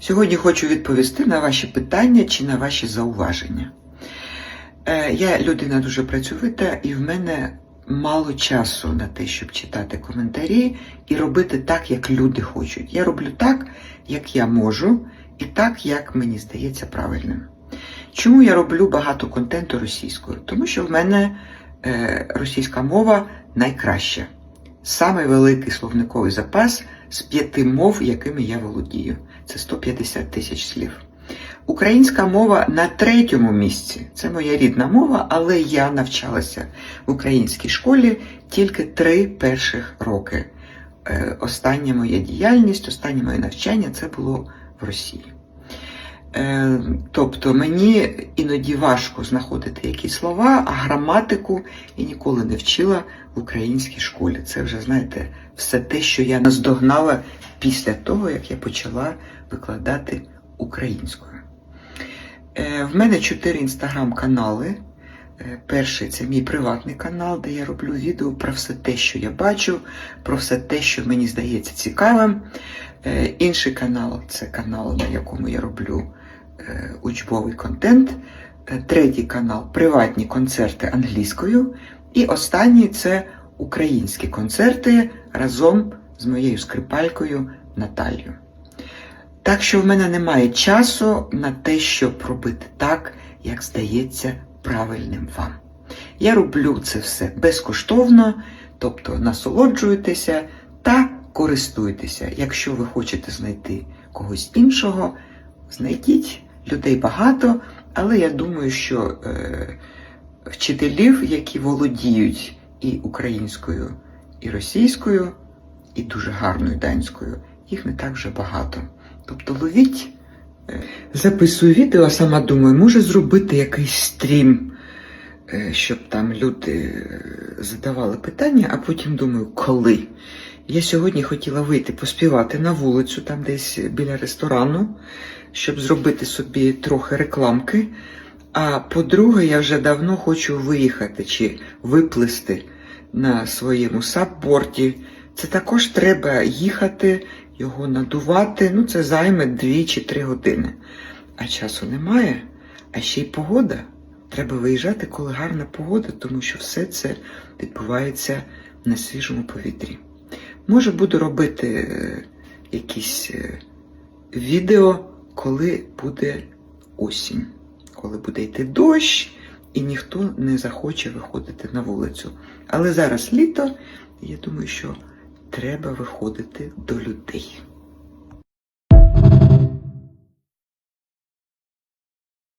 Сьогодні хочу відповісти на ваші питання чи на ваші зауваження. Е, Я людина дуже працьовита, і в мене мало часу на те, щоб читати коментарі і робити так, як люди хочуть. Я роблю так, як я можу, і так, як мені здається правильним. Чому я роблю багато контенту російською? Тому що в мене е, російська мова найкраща. Самий великий словниковий запас з п'яти мов, якими я володію. Це 150 тисяч слів. Українська мова на третьому місці. Це моя рідна мова, але я навчалася в українській школі тільки три перших роки. Е, Остання моя діяльність, останнє моє навчання це було в Росії. Е, Тобто мені іноді важко знаходити якісь слова, а граматику я ніколи не вчила в українській школі. Це вже, знаєте, все те, що я наздогнала після того, як я почала викладати українською. Е, В мене чотири інстаграм-канали. Е, Перший це мій приватний канал, де я роблю відео про все те, що я бачу, про все те, що мені здається цікавим. Інший канал це канал, на якому я роблю учбовий контент. Е, Третій канал приватні концерти англійською. І останній це українські концерти разом з моєю скрипалькою Наталією. Так що в мене немає часу на те, щоб робити так, як здається правильним вам. Я роблю це все безкоштовно, тобто насолоджуйтеся та користуйтеся. Якщо ви хочете знайти когось іншого, знайдіть людей багато, але я думаю, що е, вчителів, які володіють і українською, і російською, і дуже гарною данською, їх не так вже багато. Тобто ловіть. е, Записую відео, а сама думаю, може зробити якийсь стрім, щоб там люди е, задавали питання, а потім думаю, коли. Я сьогодні хотіла вийти поспівати на вулицю, там десь біля ресторану, щоб зробити собі трохи рекламки. А по-друге, я вже давно хочу виїхати чи виплисти на своєму саппорті. Це також треба їхати, його надувати. Ну, це займе 2 чи 3 години. А часу немає, а ще й погода. Треба виїжджати, коли гарна погода, тому що все це відбувається на свіжому повітрі. Може, буду робити е, якісь е, відео, коли буде осінь, коли буде йти дощ, і ніхто не захоче виходити на вулицю. Але зараз літо, і я думаю, що треба виходити до людей.